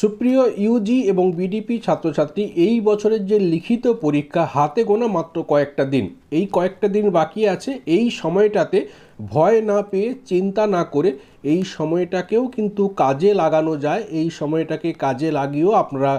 সুপ্রিয় ইউজি এবং বিডিপি ছাত্রছাত্রী, এই বছরের যে লিখিত পরীক্ষা, হাতে গোনা মাত্র কয়েকটা দিন। এই কয়েকটা দিন বাকি আছে। এই সময়টাতে ভয় না পেয়ে, চিন্তা না করে এই সময়টাকেও কিন্তু কাজে লাগানো যায়। এই সময়টাকে কাজে লাগিয়েও আপনারা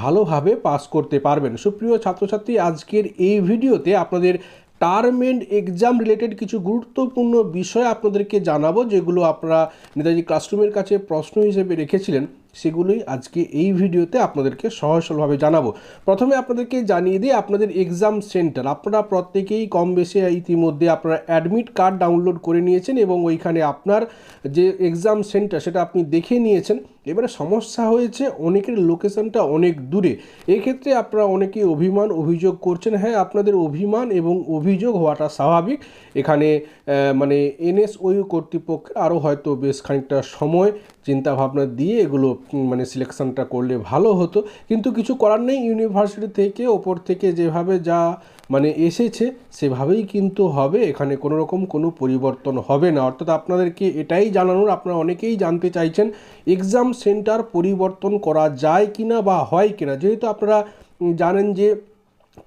ভালোভাবে পাস করতে পারবেন। সুপ্রিয় ছাত্রছাত্রী, আজকের এই ভিডিওতে আপনাদের টার্ম এন্ড এক্সাম রিলেটেড কিছু গুরুত্বপূর্ণ বিষয় আপনাদেরকে জানাব, যেগুলো আপনারা নেতাজি ক্লাসরুমের কাছে প্রশ্ন হিসেবে রেখেছিলেন। সেগুলোই আজকে এই ভিডিওতে আপনাদেরকে সহজ সরলভাবে জানাব। প্রথমে আপনাদেরকে জানিয়ে দিই, আপনাদের এক্সাম সেন্টার আপনারা প্রত্যেকেই কম বেশি ইতিমধ্যে আপনারা অ্যাডমিট কার্ড ডাউনলোড করে নিয়েছেন এবং ওইখানে আপনার যে এক্সাম সেন্টার সেটা আপনি দেখে নিয়েছেন। এবারে সমস্যা হয়েছে অনেকের লোকেশনটা অনেক দূরে। এক্ষেত্রে আপনারা অনেকেই অভিমান, অভিযোগ করছেন হ্যাঁ আপনাদের অভিমান এবং অভিযোগ হওয়াটা স্বাভাবিক। এখানে মানে এনএসওইউ কর্তৃপক্ষের আরও হয়তো বেশ খানিকটা সময়, চিন্তাভাবনা দিয়ে এগুলো মানে সিলেকশনটা করলে ভালো হতো। কিন্তু কিছু করার নেই ইউনিভার্সিটি থেকে ওপর থেকে যেভাবে যা মানে এসেছে, সেভাবেই কিন্তু হবে। এখানে কোনো রকম কোনো পরিবর্তন হবে না। অর্থাৎ আপনাদেরকে এটাই জানানোর, আপনারা অনেকেই জানতে চাইছেন এক্সাম সেন্টার পরিবর্তন করা যায় কিনা বা হয় কিনা। যেহেতু আপনারা জানেন যে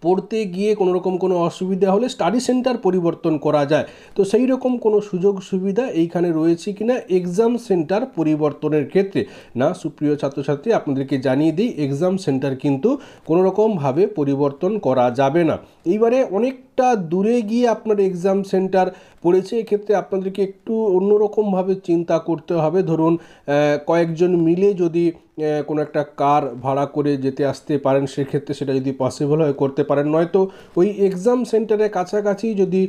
পড়তে গিয়ে কোনো রকম কোনো অসুবিধা হলে স্টাডি সেন্টার পরিবর্তন করা যায়। তো সেই রকম কোনো সুযোগ সুবিধা এইখানে রয়েছে কি না এক্সাম সেন্টার পরিবর্তনের ক্ষেত্রে। না, সুপ্রিয় ছাত্রছাত্রী, আপনাদেরকে জানিয়ে দিই এক্সাম সেন্টার কিন্তু কোনো রকমভাবে পরিবর্তন করা যাবে না। এইবারে অনেকটা দূরে গিয়ে আপনার এক্সাম সেন্টার পড়েছে, এক্ষেত্রে আপনাদেরকে একটু অন্যরকমভাবে চিন্তা করতে হবে। ধরুন কয়েকজন মিলে যদি কোনো একটা কার ভাড়া করে যেতে আসতে পারেন, সেক্ষেত্রে সেটা যদি পসিবল হয়, করতে পারেন। নয়তো ওই এক্সাম সেন্টারের কাছাকাছি যদি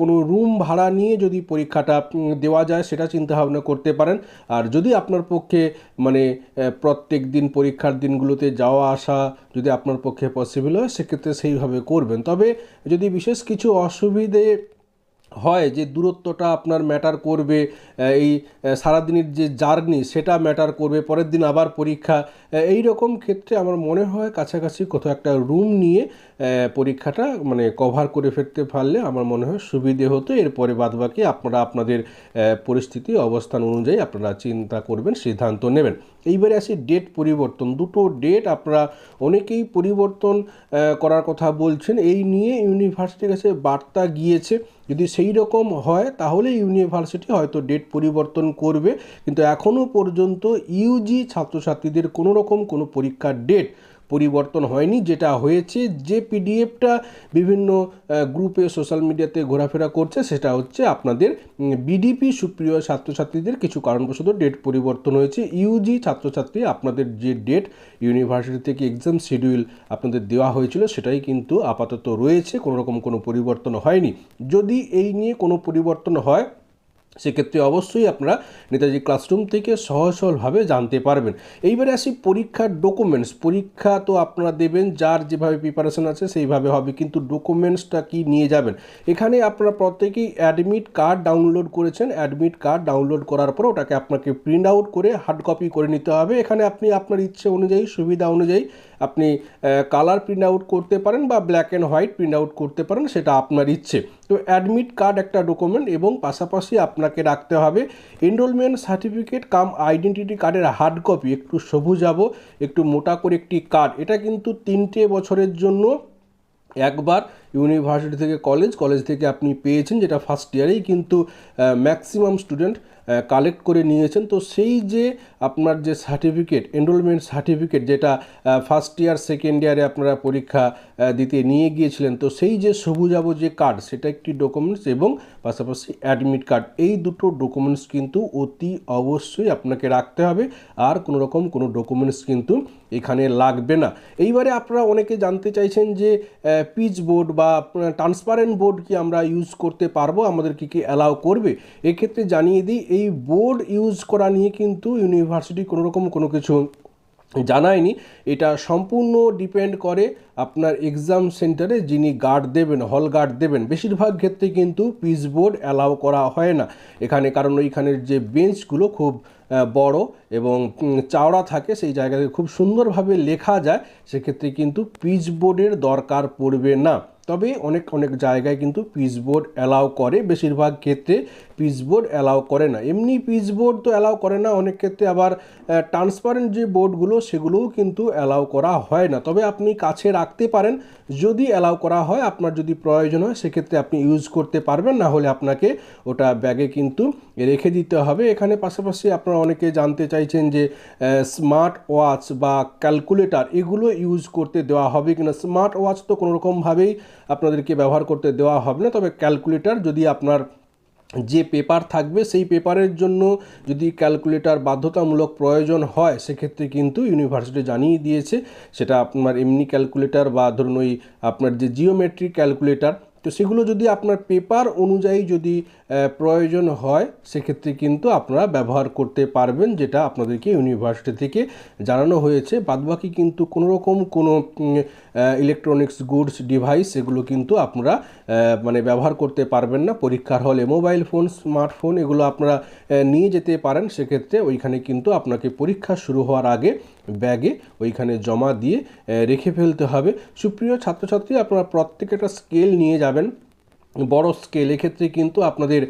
কোনো রুম ভাড়া নিয়ে যদি পরীক্ষাটা দেওয়া যায়, সেটা চিন্তা ভাবনা করতে পারেন। আর যদি আপনার পক্ষে মানে প্রত্যেক দিন পরীক্ষার দিনগুলোতে যাওয়া আসা যদি আপনার পক্ষে পসিবল হয়, সেক্ষেত্রে সেইভাবে করবেন। তবে যদি বিশেষ কিছু অসুবিধে হয় যে দূরত্বটা আপনার ম্যাটার করবে এই সারাদিনের যে জার্নি সেটা ম্যাটার করবে, পরের দিন আবার পরীক্ষা এই রকম ক্ষেত্রে আমার মনে হয় কাছাকাছি কোথাও একটা রুম নিয়ে পরীক্ষাটা মানে কভার করে ফেলতে পারলে আমার মনে হয় সুবিধে হতো। এরপরে বাদবাকি আপনারা আপনাদের পরিস্থিতি, অবস্থান অনুযায়ী আপনারা চিন্তা করবেন, সিদ্ধান্ত নেবেন। এইবারে আসি ডেট পরিবর্তন। দুটো ডেট আপনারা অনেকেই পরিবর্তন করার কথা বলছেন। এই নিয়ে ইউনিভার্সিটির কাছে বার্তা গিয়েছে। যদি সেই রকম হয় তাহলে ইউনিভার্সিটি হয়তো ডেট পরিবর্তন করবে। কিন্তু এখনও পর্যন্ত ইউজি ছাত্রছাত্রীদের কোনো রকম কোনো পরীক্ষার ডেট পরিবর্তন হয়নি, যেটা হয়েছে যে পিডিএফটা বিভিন্ন গ্রুপে, সোশ্যাল মিডিয়াতে ঘোরাফেরা করছে, সেটা হচ্ছে আপনাদের বিডিপি, সুপ্রিয় ছাত্রছাত্রীদের কিছু কারণবশত ডেট পরিবর্তন হয়েছে। ইউজি ছাত্রছাত্রী, আপনাদের যে ডেট, ইউনিভার্সিটি থেকে এক্সাম শিডিউল আপনাদের দেওয়া হয়েছিল, সেটাই কিন্তু আপাতত রয়েছে কোনো রকম কোনো পরিবর্তন হয়নি। যদি এই নিয়ে কোনো পরিবর্তন হয় সেক্ষেত্রে অবশ্যই আপনারা নেতাজি ক্লাসরুম থেকে সহজ সরলভাবে জানতে পারবেন। এইবারে আসি পরীক্ষার ডকুমেন্টস পরীক্ষা তো আপনারা দেবেন, যার যেভাবে প্রিপারেশন আছে সেইভাবে হবে, কিন্তু ডকুমেন্টসটা কি নিয়ে যাবেন? এখানে আপনারা প্রত্যেকেই অ্যাডমিট কার্ড ডাউনলোড করেছেন। অ্যাডমিট কার্ড ডাউনলোড করার পর ওটাকে আপনাকে প্রিন্ট আউট করে হার্ড কপি করে নিতে হবে। এখানে আপনি আপনার ইচ্ছে অনুযায়ী, সুবিধা অনুযায়ী আপনি কালার প্রিন্ট আউট করতে পারেন বা black and white print out করতে পারেন, সেটা আপনার ইচ্ছে। তো অ্যাডমিট কার্ড একটা ডকুমেন্ট এবং পাশাপাশি আপনাকে রাখতে হবে এনরোলমেন্ট সার্টিফিকেট কাম আইডেন্টিটি কার্ডের হার্ড কপি একটু সবুজাবো একটু মোটা করে একটি কার্ড এটা কিন্তু তিনটে বছরের জন্য একবার ইউনিভার্সিটি থেকে কলেজ কলেজ থেকে আপনি পেয়েছেন যেটা ফার্স্ট ইয়ারেই কিন্তু ম্যাক্সিমাম স্টুডেন্ট কালেক্ট করে নিয়েছেন। তো সেই যে আপনার যে সার্টিফিকেট এনরোলমেন্ট সার্টিফিকেট যেটা ফার্স্ট ইয়ার সেকেন্ড ইয়ারে আপনারা পরীক্ষা দিতে নিয়ে গিয়েছিলেন, তো সেই যে সবুজাব যে কার্ড সেটা একটি ডকুমেন্টস এবং পাশাপাশি অ্যাডমিট কার্ড এই দুটো ডকুমেন্টস কিন্তু অতি অবশ্যই আপনাকে রাখতে হবে। আর কোনো রকম কোনো ডকুমেন্টস কিন্তু এখানে লাগবে না। এইবারে আপনারা অনেকে জানতে চাইছেন যে পিচ বোর্ড বা ট্রান্সপারেন্ট বোর্ড কি আমরা ইউজ করতে পারব? আমাদের কি কি অ্যালাউ করবে? এক্ষেত্রে জানিয়ে দিই, এই বোর্ড ইউজ করা নিয়ে কিন্তু ইউনিভার্সিটি কোনো রকম কোনো কিছু জানায়নি। এটা সম্পূর্ণ ডিপেন্ড করে আপনার এক্সাম সেন্টারে যিনি গার্ড দেবেন হল গার্ড দেবেন। বেশিরভাগ ক্ষেত্রে কিন্তু পিচ বোর্ড অ্যালাউ করা হয় না। এখানে কারণ ওইখানের যে বেঞ্চগুলো খুব বড় এবং চাওড়া থাকে, সেই জায়গাতে খুব সুন্দরভাবে লেখা যায়। সেক্ষেত্রে কিন্তু পিচ বোর্ডের দরকার পড়বে না। তবে অনেক অনেক জায়গায় কিন্তু পিচবোর্ড অ্যালাউ করে। বেশিরভাগ ক্ষেত্রে পিচবোর্ড অ্যালাউ করে না। এমনি পিচবোর্ড তো অ্যালাউ করে না, অনেক ক্ষেত্রে আবার ট্রান্সপারেন্ট যে বোর্ডগুলো, সেগুলোও কিন্তু অ্যালাউ করা হয় না। তবে আপনি কাছে রাখতে পারেন, যদি অ্যালাউ করা হয়, আপনার যদি প্রয়োজন হয়, সেক্ষেত্রে আপনি ইউজ করতে পারবেন, না হলে আপনাকে ওটা ব্যাগে কিন্তু রেখে দিতে হবে। এখানে পাশাপাশি আপনারা অনেকে জানতে চাইছেন যে স্মার্ট ওয়াচ বা ক্যালকুলেটর, এগুলো ইউজ করতে দেওয়া হবে কিনা? স্মার্ট ওয়াচ তো কোনো রকমভাবেই আপনাদেরকে ব্যবহার করতে দেওয়া হবে না, তবে ক্যালকুলেটর যদি আপনার যে পেপার থাকবে, সেই পেপারের জন্য যদি ক্যালকুলেটার বাধ্যতামূলক প্রয়োজন হয়, সেক্ষেত্রে কিন্তু ইউনিভার্সিটি জানিয়ে দিয়েছে। সেটা আপনার এমনি ক্যালকুলেটার বা ধরুন ওই আপনার যে জিওমেট্রিক ক্যালকুলেটর তো সেগুলো যদি আপনার পেপার অনুযায়ী যদি প্রয়োজন হয়, সেক্ষেত্রে কিন্তু আপনারা ব্যবহার করতে পারবেন, যেটা আপনাদেরকে ইউনিভার্সিটি থেকে জানানো হয়েছে। বাদবাকি কিন্তু কোনো রকম কোনো ইলেকট্রনিক্স গুডস ডিভাইস এগুলো কিন্তু আপনারা মানে ব্যবহার করতে পারবেন না। পরীক্ষার হলে মোবাইল ফোন স্মার্টফোন এগুলো আপনারা নিয়ে যেতে পারেন। সেক্ষেত্রে ওইখানে কিন্তু আপনাকে পরীক্ষা শুরু হওয়ার আগে ব্যাগে ওইখানে জমা দিয়ে রেখে ফেলতে হবে। সুপ্রিয় ছাত্রছাত্রী, আপনারা প্রত্যেকে একটা স্কেল নিয়ে যাবেন। বড় স্কেল এক্ষেত্রে কিন্তু আপনাদের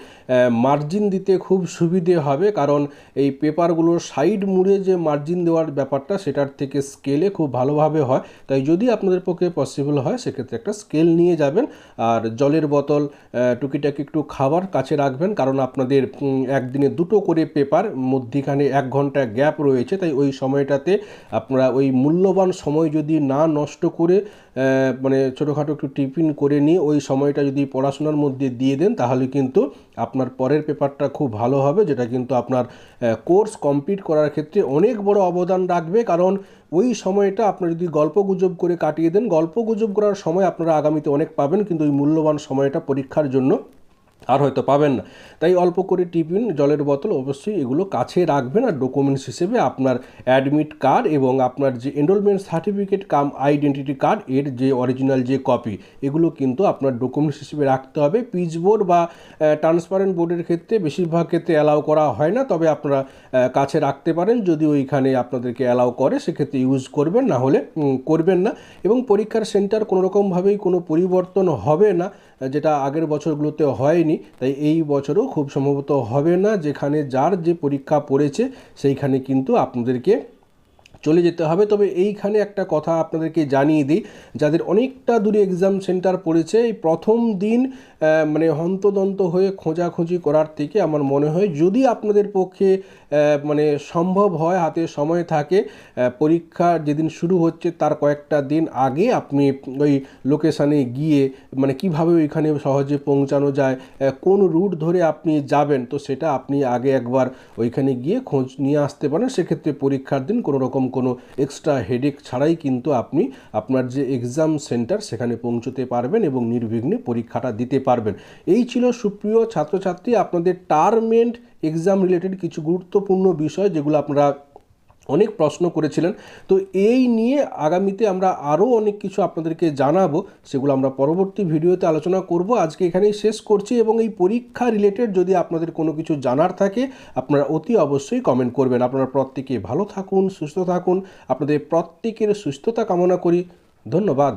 মার্জিন দিতে খুব সুবিধে হবে। কারণ এই পেপারগুলোর সাইড মুড়ে যে মার্জিন দেওয়ার ব্যাপারটা, সেটার থেকে স্কেলে খুব ভালোভাবে হয়। তাই যদি আপনাদের পক্ষে পসিবল হয়, সেক্ষেত্রে একটা স্কেল নিয়ে যাবেন। আর জলের বোতল টুকিটাকি একটু খাবার কাছে রাখবেন। কারণ আপনাদের একদিনে দুটো করে পেপার মধ্যিখানে এক ঘণ্টা গ্যাপ রয়েছে। তাই ওই সময়টাতে আপনারা ওই মূল্যবান সময় যদি না নষ্ট করে মানে ছোটোখাটো একটু টিফিন করে নিয়ে ওই সময়টা যদি পড়াশোনার মধ্যে দিয়ে দেন, তাহলে কিন্তু আপনার পরের পেপারটা খুব ভালো হবে, যেটা কিন্তু আপনার কোর্স কমপ্লিট করার ক্ষেত্রে অনেক বড় অবদান রাখবে। কারণ ওই সময়টা আপনার যদি গল্প গুজব করে কাটিয়ে দেন, গল্প গুজব করার সময় আপনারা আগামীতে অনেক পাবেন, কিন্তু ওই মূল্যবান সময়টা পরীক্ষার জন্য আর হয়তো পাবেন না। তাই অল্প করে টিফিন জলের বোতল অবশ্যই এগুলো কাছে রাখবেন আর ডকুমেন্টস হিসেবে আপনার অ্যাডমিট কার্ড এবং আপনার যে enrollment certificate cum identity card এর যে অরিজিনাল যে কপি এগুলো কিন্তু আপনার ডকুমেন্টস হিসেবে রাখতে হবে। পিচ বোর্ড বা ট্রান্সপারেন্ট বোর্ডের ক্ষেত্রে বেশিরভাগ ক্ষেত্রে অ্যালাউ করা হয় না, তবে আপনারা কাছে রাখতে পারেন। যদি ওইখানে আপনাদেরকে অ্যালাউ করে, সেক্ষেত্রে ইউজ করবেন, না হলে করবেন না। এবং পরীক্ষার সেন্টার কোনো রকমভাবেই কোনো পরিবর্তন হবে না, যেটা আগের বছরগুলোতে হয়নি। তাই এই বছরও খুব সম্ভবত হবে না। যেখানে যার যে পরীক্ষা পড়েছে, সেইখানে কিন্তু আপনাদেরকে চলে যেতে হবে। তবে এইখানে একটা কথা আপনাদেরকে জানিয়ে দিই, যাদের অনেকটা দূরে এক্সাম সেন্টার পড়েছে, এই প্রথম দিন মানে হন্তদন্ত হয়ে খোঁজাখুঁজি করার থেকে আমার মনে হয় যদি আপনাদের পক্ষে মানে সম্ভব হয়, হাতে সময় থাকে পরীক্ষা যেদিন শুরু হচ্ছে তার কয়েকটা দিন আগে আপনি ওই লোকেশানে গিয়ে মানে কীভাবে ওইখানে সহজে পৌঁছানো যায় কোন রুট ধরে আপনি যাবেন, তো সেটা আপনি আগে একবার ওইখানে গিয়ে খোঁজ নিয়ে আসতে পারেন। সেক্ষেত্রে পরীক্ষার দিন কোনো রকম কোনো এক্সট্রা হেডেক ছাড়াই কিন্তু আপনি আপনার যে এক্সাম সেন্টার সেখানে পৌঁছতে পারবেন এবং নির্বিঘ্নে পরীক্ষাটা দিতে পারবেন। এই ছিল সুপ্রিয় ছাত্রছাত্রী, আপনাদের টার্মেন্ট এক্সাম রিলেটেড কিছু গুরুত্বপূর্ণ বিষয় যেগুলো আপনারা অনেক প্রশ্ন করেছিলেন। তো এই নিয়ে আগামীতে আমরা আরও অনেক কিছু আপনাদেরকে জানাব, সেগুলো আমরা পরবর্তী ভিডিওতে আলোচনা করব। আজকে এখানেই শেষ করছি এবং এই পরীক্ষা রিলেটেড যদি আপনাদের কোনো কিছু জানার থাকে, আপনারা অতি অবশ্যই কমেন্ট করবেন। আপনারা প্রত্যেকে ভালো থাকুন, সুস্থ থাকুন। আপনাদের প্রত্যেকের সুস্থতা কামনা করি। ধন্যবাদ।